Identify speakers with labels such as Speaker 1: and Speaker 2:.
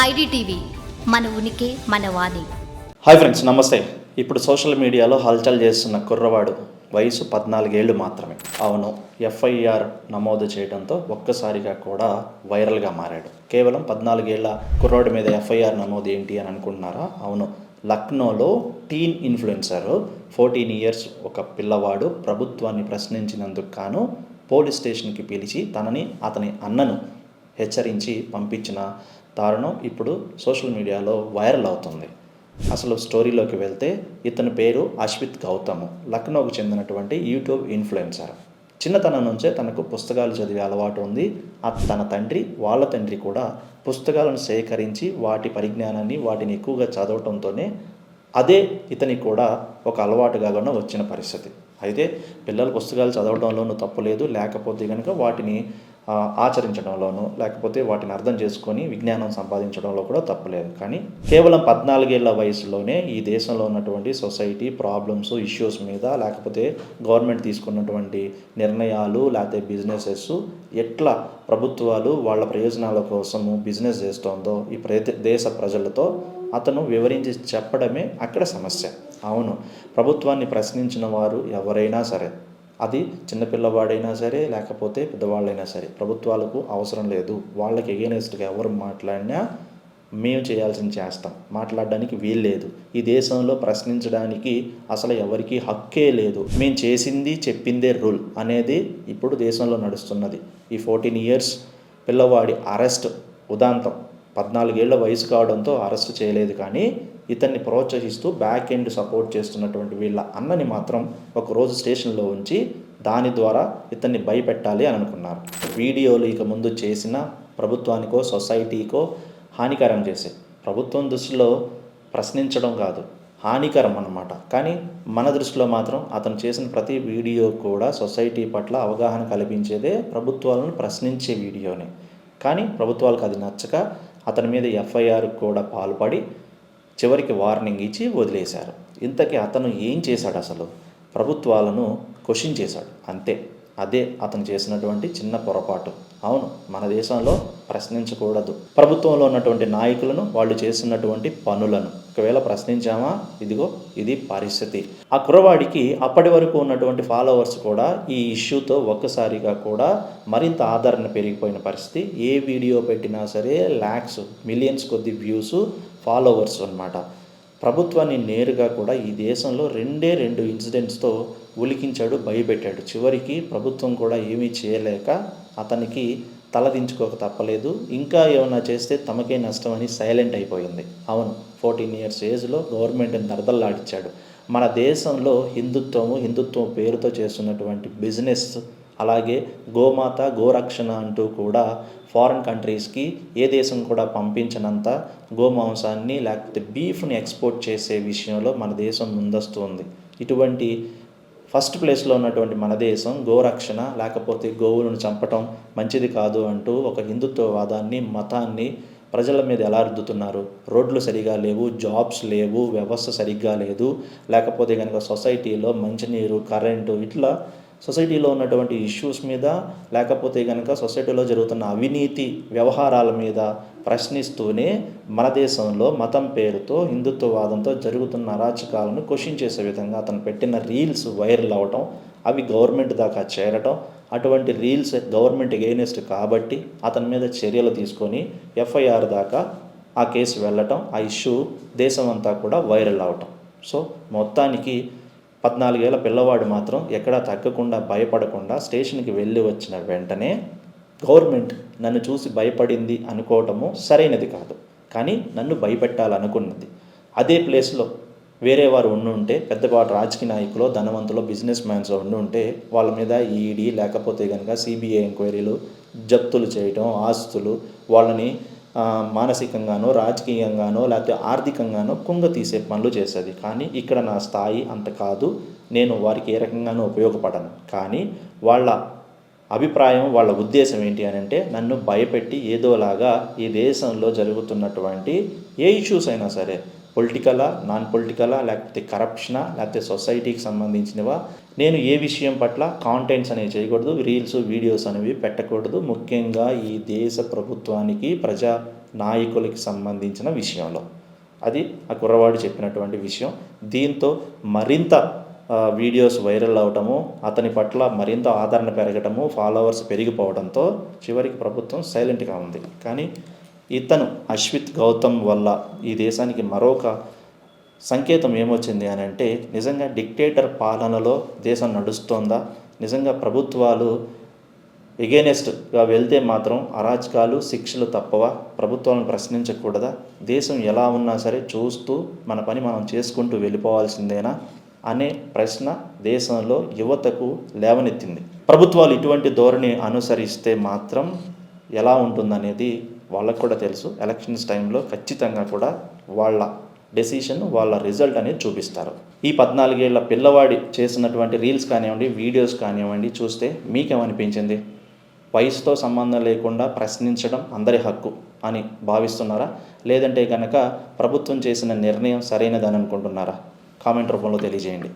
Speaker 1: IDTV మన ఉనికి మన వాణి.
Speaker 2: హాయ్ ఫ్రెండ్స్ నమస్తే. ఇప్పుడు సోషల్ మీడియాలో హల్చల్ చేస్తున్న కుర్రవాడు వయసు పద్నాలుగేళ్ళు మాత్రమే. అవును ఎఫ్ఐఆర్ నమోదు చేయడంతో ఒక్కసారిగా కూడా వైరల్గా మారాడు. కేవలం పద్నాలుగేళ్ళ కుర్రాడి మీద ఎఫ్ఐఆర్ నమోదు ఏంటి అని అనుకుంటున్నారా? అవును లక్నోలో టీన్ ఇన్ఫ్లుయెన్సర్ ఫోర్టీన్ ఇయర్స్ ఒక పిల్లవాడు ప్రభుత్వాన్ని ప్రశ్నించినందుకు గాను పోలీస్ స్టేషన్కి పిలిచి తనని అతని అన్నను హెచ్చరించి పంపించిన దారుణం ఇప్పుడు సోషల్ మీడియాలో వైరల్ అవుతుంది. అసలు స్టోరీలోకి వెళ్తే ఇతని పేరు అశ్విత్ గౌతమ్ లక్నోకు చెందినటువంటి యూట్యూబ్ ఇన్ఫ్లుయెన్సర్. చిన్నతనం నుంచే తనకు పుస్తకాలు చదివే అలవాటు ఉంది. ఆ తన తండ్రి వాళ్ళ తండ్రి కూడా పుస్తకాలను సేకరించి వాటి పరిజ్ఞానాన్ని వాటిని ఎక్కువగా చదవటంతోనే అదే ఇతనికి కూడా ఒక అలవాటుగా కూడా వచ్చిన పరిస్థితి. అయితే పిల్లలు పుస్తకాలు చదవడంలోనూ తప్పు లేదు. లేకపోతే కనుక వాటిని ఆచరించడంలోనూ లేకపోతే వాటిని అర్థం చేసుకొని విజ్ఞానం సంపాదించడంలో కూడా తప్పలేదు. కానీ కేవలం పద్నాలుగేళ్ళ వయసులోనే ఈ దేశంలో ఉన్నటువంటి సొసైటీ ప్రాబ్లమ్స్ ఇష్యూస్ మీద లేకపోతే గవర్నమెంట్ తీసుకున్నటువంటి నిర్ణయాలు లేకపోతే బిజినెసెస్ ఎట్లా ప్రభుత్వాలు వాళ్ళ ప్రయోజనాల కోసము బిజినెస్ చేస్తోందో ఈ ప్రతి దేశ ప్రజలతో అతను వివరించి చెప్పడమే అక్కడ సమస్య. అవును ప్రభుత్వాన్ని ప్రశ్నించిన వారు ఎవరైనా సరే అది చిన్నపిల్లవాడైనా సరే లేకపోతే పెద్దవాళ్ళైనా సరే ప్రభుత్వాలకు అవసరం లేదు. వాళ్ళకి ఎగెనెస్ట్గా ఎవరు మాట్లాడినా మేము చేయాల్సింది చేస్తాం. మాట్లాడడానికి వీల్లేదు ఈ దేశంలో ప్రశ్నించడానికి అసలు ఎవరికి హక్కే లేదు. మేము చేసింది చెప్పిందే రూల్ అనేది ఇప్పుడు దేశంలో నడుస్తున్నది. ఈ ఫోర్టీన్ ఇయర్స్ పిల్లవాడి అరెస్ట్ ఉదాంతం. పద్నాలుగేళ్ళ వయసు కావడంతో అరెస్ట్ చేయలేదు కానీ ఇతన్ని ప్రోత్సహిస్తూ బ్యాక్ ఎండ్ సపోర్ట్ చేస్తున్నటువంటి వీళ్ళ అన్నని మాత్రం ఒకరోజు స్టేషన్లో ఉంచి దాని ద్వారా ఇతన్ని భయపెట్టాలి అని అనుకున్నారు. వీడియోలు ఇక ముందు చేసిన ప్రభుత్వానికో సొసైటీకో హానికరం చేసే. ప్రభుత్వం దృష్టిలో ప్రశ్నించడం కాదు హానికరం అన్నమాట. కానీ మన దృష్టిలో మాత్రం అతను చేసిన ప్రతి వీడియో కూడా సొసైటీ పట్ల అవగాహన కల్పించేదే ప్రభుత్వాలను ప్రశ్నించే వీడియోనే. కానీ ప్రభుత్వాలకు అది నచ్చక అతని మీద ఎఫ్ఐఆర్ కూడా పాల్పడి చివరికి వార్నింగ్ ఇచ్చి వదిలేశారు. ఇంతకీ అతను ఏం చేశాడు అసలు? ప్రభుత్వాలను క్వశ్చన్ చేశాడు. అంతే. అదే అతను చేసినటువంటి చిన్న పొరపాటు. అవును మన దేశంలో ప్రశ్నించకూడదు. ప్రభుత్వంలో ఉన్నటువంటి నాయకులను వాళ్ళు చేస్తున్నటువంటి పనులను. ఒకవేళ ప్రశ్నించామా? ఇదిగో ఇది పరిస్థితి. ఆ కుర్రవాడికి అప్పటి వరకు ఉన్నటువంటి ఫాలోవర్స్ కూడా ఈ ఇష్యూతో ఒక్కసారిగా కూడా మరింత ఆదరణ పెరిగిపోయిన పరిస్థితి. ఏ వీడియో పెట్టినా సరే ల్యాక్స్ మిలియన్స్ కొద్ది వ్యూస్ ఫాలోవర్స్ అన్నమాట. ప్రభుత్వాన్ని నేరుగా కూడా ఈ దేశంలో రెండే రెండు ఇన్సిడెంట్స్తో ఉలికించాడు భయపెట్టాడు. చివరికి ప్రభుత్వం కూడా ఏమీ చేయలేక అతనికి తలదించుకోక తప్పలేదు. ఇంకా ఏమైనా చేస్తే తమకే నష్టం అని సైలెంట్ అయిపోయింది. అవును ఫోర్టీన్ ఇయర్స్ ఏజ్లో గవర్నమెంట్ని దరదల్లాడిచ్చాడు. మన దేశంలో హిందుత్వము హిందుత్వం పేరుతో చేస్తున్నటువంటి బిజినెస్ అలాగే గోమాత గోరక్షణ అంటూ కూడా ఫారిన్ కంట్రీస్కి ఏ దేశం కూడా పంపించనంత గోమాంసాన్ని లేకపోతే బీఫ్ని ఎక్స్పోర్ట్ చేసే విషయంలో మన దేశం ముందస్తు ఉంది. ఇటువంటి ఫస్ట్ ప్లేస్లో ఉన్నటువంటి మన దేశం గోరక్షణ లేకపోతే గోవులను చంపటం మంచిది కాదు అంటూ ఒక హిందుత్వవాదాన్ని మతాన్ని ప్రజల మీద ఎలా రుద్దుతున్నారు? రోడ్లు సరిగా లేవు జాబ్స్ లేవు వ్యవస్థ సరిగ్గా లేదు లేకపోతే కనుక సొసైటీలో మంచినీరు కరెంటు ఇట్లా సొసైటీలో ఉన్నటువంటి ఇష్యూస్ మీద లేకపోతే కనుక సొసైటీలో జరుగుతున్న అవినీతి వ్యవహారాల మీద ప్రశ్నిస్తూనే మన దేశంలో మతం పేరుతో హిందుత్వవాదంతో జరుగుతున్న అరాచకాలను క్వశ్చన్ చేసే విధంగా అతను పెట్టిన రీల్స్ వైరల్ అవటం అవి గవర్నమెంట్ దాకా చేరటం అటువంటి రీల్స్ గవర్నమెంట్ ఎగెయినెస్ట్ కాబట్టి అతని మీద చర్యలు తీసుకొని ఎఫ్ఐఆర్ దాకా ఆ కేసు వెళ్ళటం ఆ ఇష్యూ దేశం అంతా కూడా వైరల్ అవటం. సో మొత్తానికి పద్నాలుగేళ్ళ పిల్లవాడు మాత్రం ఎక్కడా తగ్గకుండా భయపడకుండా స్టేషన్కి వెళ్ళి వచ్చిన వెంటనే గవర్నమెంట్ నన్ను చూసి భయపడింది అనుకోవటము సరైనది కాదు. కానీ నన్ను భయపెట్టాలనుకున్నది. అదే ప్లేస్లో వేరే వారు ఉండుంటే పెద్దపాటి రాజకీయ నాయకులు ధనవంతులు బిజినెస్ మ్యాన్స్ ఉండుంటే వాళ్ళ మీద ఈడీ లేకపోతే కనుక సిబిఐ ఎంక్వైరీలు జప్తులు చేయటం ఆస్తులు వాళ్ళని మానసికంగానో రాజకీయంగానో లేకపోతే ఆర్థికంగానో కుంగ తీసే పనులు చేసేది. కానీ ఇక్కడ నా స్థాయి అంత కాదు. నేను వారికి ఏ రకంగానూ ఉపయోగపడను. కానీ వాళ్ళ అభిప్రాయం వాళ్ళ ఉద్దేశం ఏంటి అని అంటే నన్ను భయపెట్టి ఏదోలాగా ఈ దేశంలో జరుగుతున్నటువంటి ఏ ఇష్యూస్ అయినా సరే పొలిటికలా నాన్ పొలిటికలా లేకపోతే కరప్షనా లేకపోతే సొసైటీకి సంబంధించినవా? నేను ఏ విషయం పట్ల కాంటెంట్స్ అనేవి చేయకూడదు రీల్స్ వీడియోస్ అనేవి పెట్టకూడదు. ముఖ్యంగా ఈ దేశ ప్రభుత్వానికి ప్రజా నాయకులకి సంబంధించిన విషయంలో. అది ఆ కుర్రవాడు చెప్పినటువంటి విషయం. దీంతో మరింత వీడియోస్ వైరల్ అవటము అతని పట్ల మరింత ఆదరణ పెరగటము ఫాలోవర్స్ పెరిగిపోవడంతో చివరికి ప్రభుత్వం సైలెంట్గా ఉంది. కానీ ఇతను అశ్విత్ గౌతమ్ వల్ల ఈ దేశానికి మరొక సంకేతం ఏమొచ్చింది అని అంటే నిజంగా డిక్టేటర్ పాలనలో దేశం నడుస్తోందా? నిజంగా ప్రభుత్వాలు ఎగేనెస్ట్గా వెళ్తే మాత్రం అరాచకాలు శిక్షలు తప్పవా? ప్రభుత్వాలను ప్రశ్నించకూడదా? దేశం ఎలా ఉన్నా సరే చూస్తూ మన పని మనం చేసుకుంటూ వెళ్ళిపోవాల్సిందేనా? అనే ప్రశ్న దేశంలో యువతకు లేవనెత్తింది. ప్రభుత్వాలు ఇటువంటి ధోరణి అనుసరిస్తే మాత్రం ఎలా ఉంటుందనేది వాళ్ళకు కూడా తెలుసు. ఎలక్షన్స్ టైంలో ఖచ్చితంగా కూడా వాళ్ళ డెసిషన్ వాళ్ళ రిజల్ట్ అనేది చూపిస్తారు. ఈ పద్నాలుగేళ్ళ పిల్లవాడి చేసినటువంటి రీల్స్ కానివ్వండి వీడియోస్ కానివ్వండి చూస్తే మీకేమనిపించింది? వయసుతో సంబంధం లేకుండా ప్రశ్నించడం అందరి హక్కు అని భావిస్తున్నారా? లేదంటే కనుక ప్రభుత్వం చేసిన నిర్ణయం సరైనదని అనుకుంటున్నారా? కామెంట్ రూపంలో తెలియజేయండి.